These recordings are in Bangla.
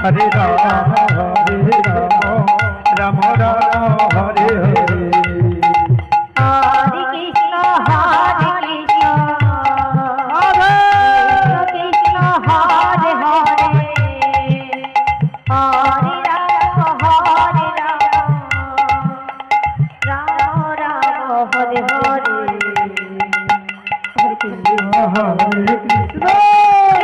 Hare Rama Hare Rama Hare Hare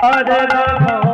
Hare Rama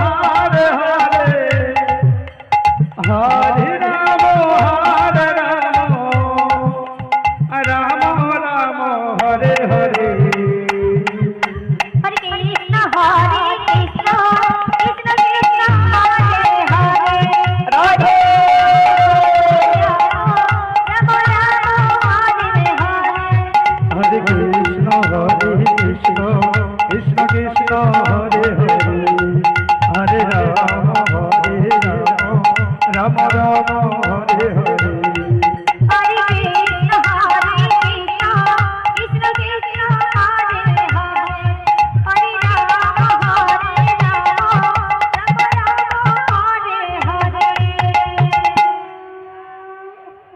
হারে হারে